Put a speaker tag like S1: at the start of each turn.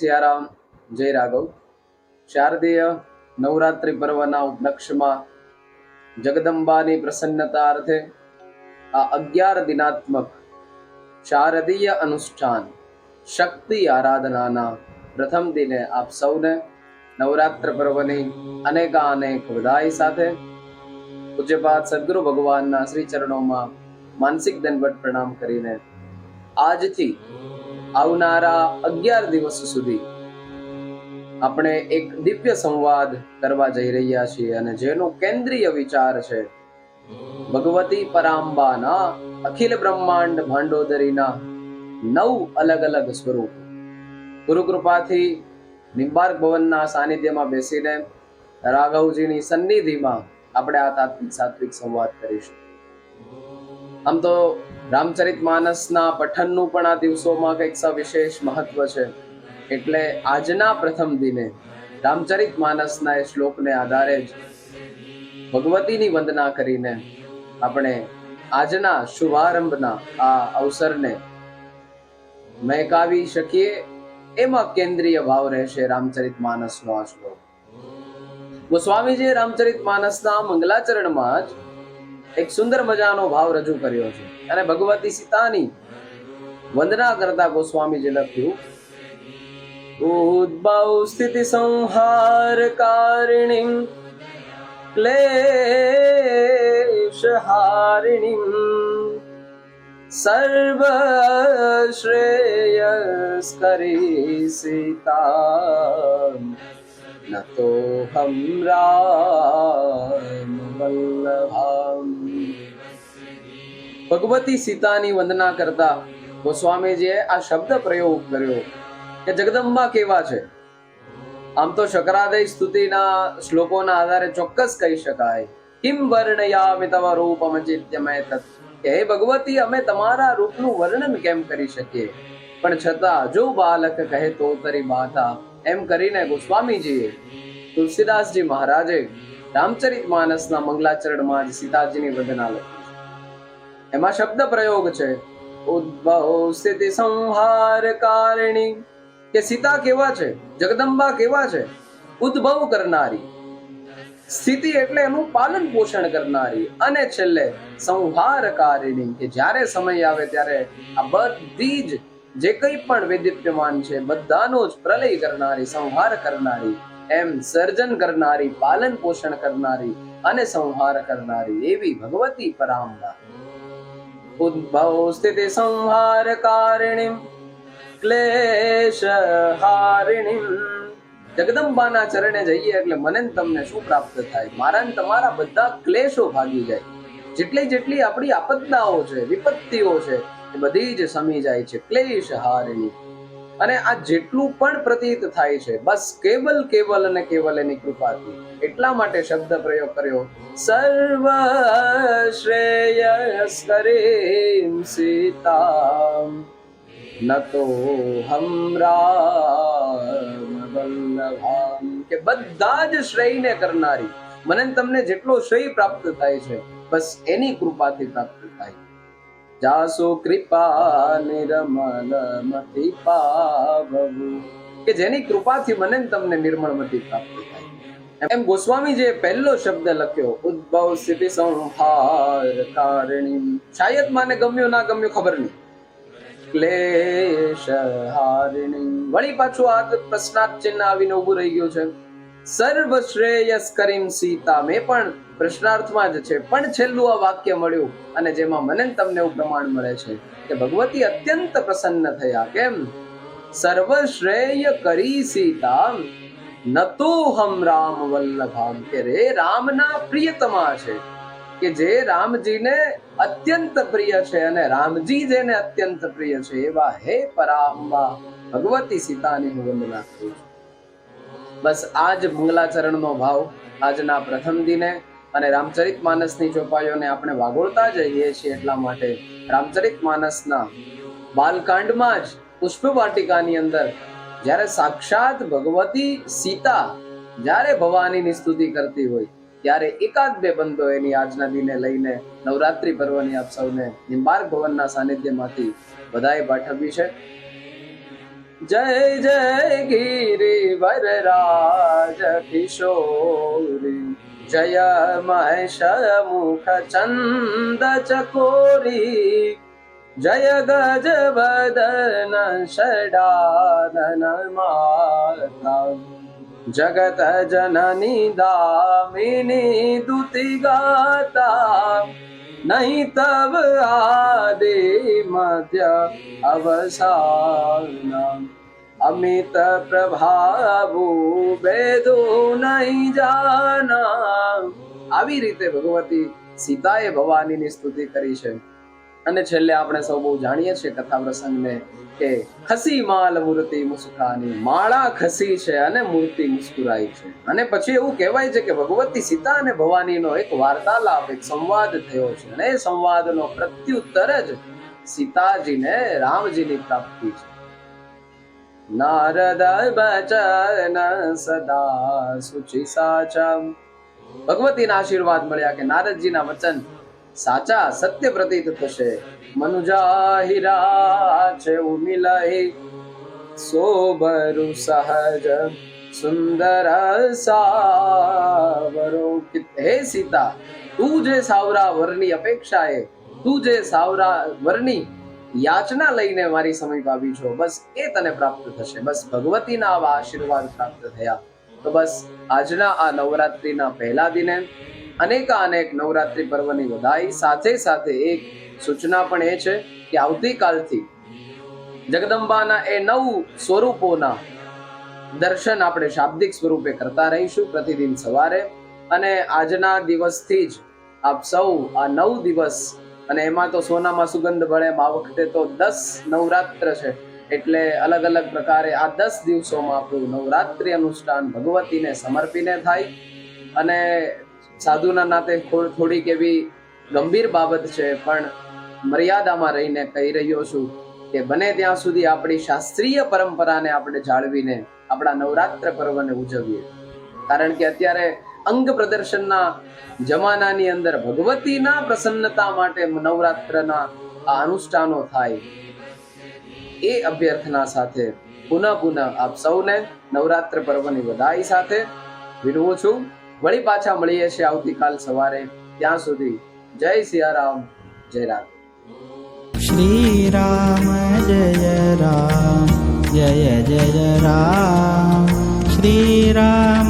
S1: સિયારામ જય રાઘવ. શારદીય નવરાત્રિ પર્વના ઉપલક્ષમાં જગદંબાની પ્રસન્નતા અર્થે આ અગિયાર દિનાત્મક શારદીય અનુષ્ઠાન શક્તિ આરાધનાના પ્રથમ દિને આપ સૌને નવરાત્ર પર્વની અનેકાનેક વધાઈ સાથે પૂજ્યપાદ સદગુરુ ભગવાનના શ્રી ચરણોમાં માનસિક દંડવટ પ્રણામ કરીને આજથી આવનારા અગિયાર દિવસ સુધી આપણે એક દિવ્ય સંવાદ કરવા જઈ રહ્યા છીએ અને જેનો કેન્દ્રીય વિચાર છે, ભગવતી પરાંબાના અખિલ બ્રહ્માંડ ભાંડોદરીના નવ અલગ અલગ સ્વરૂપ. ગુરુકૃપાથી નિંબાર્ક ભવનના સાનિધ્યમાં બેસીને રાઘવજીની સન્નિધિમાં આપણે આ તાત્વિક સાત્વિક સંવાદ કરીશું. આમ તો રામચરિત માનસના પઠનનું પણ આ દિવસોમાં કંઈક સવિશેષ મહત્વ છે. એટલે આજના પ્રથમ દિને રામચરિત માનસના એ શ્લોકને આધારે જ ભગવતીની વંદના કરીને આપણે આજના શુભારંભના આ અવસરને મહેકાવી શકીએ એમાં કેન્દ્રીય ભાવ રહેશે રામચરિત માનસનો આ શ્લોક. ગોસ્વામીજીએ રામચરિત માનસના મંગલાચરણમાં જ એક સુંદર મજાનો ભાવ રજૂ કર્યો છે. અને ભગવતી સીતાની વંદના કરતા ગોસ્વામીજી લખ્યું, ઉદ્ભવ સ્થિતિ સંહાર કારિણીમ, ક્લેશ હારિણીમ સર્વ શ્રેયસ્કરી સીતા ન તો હમ ભગવતી સીતાની વંદના કરતા ગોસ્વામીજીએ આ શબ્દ પ્રયોગ કર્યો કે જગદંબા કેવા છે? આમ તો શકરાદય સ્તુતિના શ્લોકોના આધારે ચોક્કસ કહી શકાય. કિમ વર્ણયામિ તવ રૂપમ ચિત્યમય તત્. હે ભગવતી, અમે તમારા રૂપનું વર્ણન કેમ કરી શકીએ? પણ છતાં જો બાલક કહે તો તરી માતા એમ કરીને ગોસ્વામીજીએ તુલસીદાસજી મહારાજે રામચરિત માનસના મંગલાચરણમાં જ સીતાજીની વંદના લખી. એમાં શબ્દ પ્રયોગ છે. ઉદ્ભવ સ્થિતિ સંહાર કારણી. કે સીતા કેવા છે? જગદંબા કેવા છે? ઉદ્ભવ કરનારી. સ્થિતિ એટલે એનું પાલન પોષણ કરનારી. અને છેલ્લે સંહારકારિણી કે જ્યારે સમય આવે ત્યારે આ બધી જ જે કંઈ પણ વૈદિત્યમાન છે, બધાનો જ પ્રલય કરનારી, સંહાર કરનારી, એમ સર્જન કરનારી, પાલન પોષણ કરનારી અને સંહાર કરનારી એવી ભગવતી પરાંબા સ્થિતિ સંહાર કારિણી ક્લેશ હારિણી જગદંબાના ચરણે જઈએ એટલે મને તમને શું પ્રાપ્ત થાય? મારા તમારા બધા ક્લેશો ભાગી જાય. જેટલી જેટલી આપણી આપત્તાઓ છે, વિપત્તિઓ છે, એ બધી જ સમી જાય છે. ક્લેશ હારિણી અને આ જેટલું પણ પ્રતીત થાય છે, બસ કેવલ કેવલ અને કેવલ એની કૃપાથી. એટલા માટે શબ્દ પ્રયોગ કર્યો, સર્વ શ્રેયસ કરે સીતા ન તો રામ કે બધા જ શ્રેયને કરનારી, મને તમને જેટલો શ્રેય પ્રાપ્ત થાય છે, બસ એની કૃપાથી પ્રાપ્ત થાય. જાસો કૃપા, નિર્મલ મતિ પાવવું. કે જેની કૃપાથી મને તમને નિર્મળ મતિ પ્રાપ્ત થાય. એમ ગોસ્વામી જે પહેલો શબ્દ લખ્યો, ઉદ્ભવ સ્થિતિ સંહાર કારણી. શાયદ માને ગમ્યો ના ગમ્યો ખબર નહીં. ક્લેશ હારિણી. વળી પાછું આ પ્રશ્નાર્થ ચિહ્ન આવીને ઊભું રહી ગયું છે. સર્વ શ્રેયસ કરીમ સીતા. મેં પણ પ્રશ્નાર્થમાં જ છે. પણ છેલ્લું આ વાક્ય મળ્યું અને જેમાં મને તમને એવું પ્રમાણ મળે છે કે ભગવતી અત્યંત પ્રસન્ન થયા. કેમ? સર્વશ્રેય કરી સીતા. નતો હમ રામ વલ્લભામ. કે રે રામના પ્રિયતમા છે. કે જે રામજીને અત્યંત પ્રિય છે અને રામજી જેને અત્યંત પ્રિય છે એવા હે પરામ્બા ભગવતી સીતાની હું વંદના કરું છું. બસ આ જ મંગલાચરણનો ભાવ આજના પ્રથમ દિને અને રામચરિત માનસની ચોપાઈઓને આપણે વાગોળતા જઈએ છીએ એટલા માટે રામચરિત માનસના બાલકાંડમાં જ પુષ્પ વાટિકાની અંદર જ્યારે સાક્ષાત ભગવતી સીતા જ્યારે ભવાનીની સ્તુતિ કરતી હોય ત્યારે એકાદ બે બંધો એની આજના દિને લઈને નવરાત્રિ પર્વની આપ સૌને નિંબાર્ક ભવનના સાનિધ્યમાંથી બધાએ પાઠવી છે. જય જય ગિરી વરરાજ કિશોરી જય મહેશ મુખ ચંદ ચકોરી જય ગજ વદન ષડાનન માતા જગત જનની દામિની દુતિ ગાતા નહીં તવ આદિ મધ્ય અવસાન અમિત પ્રભાવો બેદો નહીં જાના આવી રીતે ભગવતી સીતાએ ભવાનીની સ્તુતિ કરી છે. અને છેલ્લે આપણે સૌ બહુ જાણીએ છીએ કથા પ્રસંગને કે ખસી માલ મૂર્તિ મુસ્કાની, માળા ખસી છે અને મૂર્તિ મુસ્કુરાઈ છે. અને પછી એવું કહેવાય છે કે ભગવતી સીતા અને ભવાનીનો એક વાર્તાલાપ, એક સંવાદ થયો છે અને એ સંવાદનો પ્રત્યુત્તર જ સીતાજીને રામજીની પ્રાપ્તિ છે. નારદ બચન સદા સુચિ સાચમ. ભગવતીના આશીર્વાદ મળ્યા કે નારદજીના વચન સાચા સત્ય પ્રતીત થશે. સહજ, સુંદર હે સીતા, તું જે સાવરા વરની અપેક્ષાએ, તું જે સાવરા વરની યાચના લઈને મારી સમીપ આવી છો, બસ એ તને પ્રાપ્ત થશે. બસ ભગવતીના આવા આશીર્વાદ પ્રાપ્ત થયા. તો બસ આજના આ નવરાત્રીના પહેલા દિને અનેકા અનેક નવરાત્રી પર્વની વધાઈ સાથે સાથે એક સૂચના પણ એ છે કે આવતીકાલથી જગદંબાના એ નવ સ્વરૂપોના દર્શન આપણે શાબ્દિક સ્વરૂપે કરતા રહીશું પ્રતિદિન સવારે. અને આજના દિવસથી જ આપ સૌ આ નવ દિવસ અને એમાં તો સોનામાં સુગંધ ભળે આ વખતે તો દસ નવરાત્ર છે. એટલે અલગ અલગ પ્રકારે આ દસ દિવસોમાં આપણું નવરાત્રિ અનુષ્ઠાન ભગવતીને સમર્પીને થાય. અને સાધુના નાતે થોડીક એવી ગંભીર બાબત છે, પણ મર્યાદામાં રહીને કહી રહ્યો છું કે બને ત્યાં સુધી આપણી શાસ્ત્રીય પરંપરાને આપણે જાળવીને આપણા નવરાત્ર પર્વને ઉજવીએ. કારણ કે અત્યારે અંગ પ્રદર્શનના જમાનાની અંદર ભગવતીના પ્રસન્નતા માટે નવરાત્રના આ અનુષ્ઠાનો થાય. એ અભ્યર્થના સાથે પુનઃ પુનઃ આપ સૌને નવરાત્ર પર્વની વધાઈ સાથે વિનવું છું. વળી પાછા મળીએ છીએ આવતીકાલ સવારે. ત્યાં સુધી જય સિયારામ, જય રામ.
S2: શ્રી રામ જય રામ, જય જય રામ. શ્રી રામ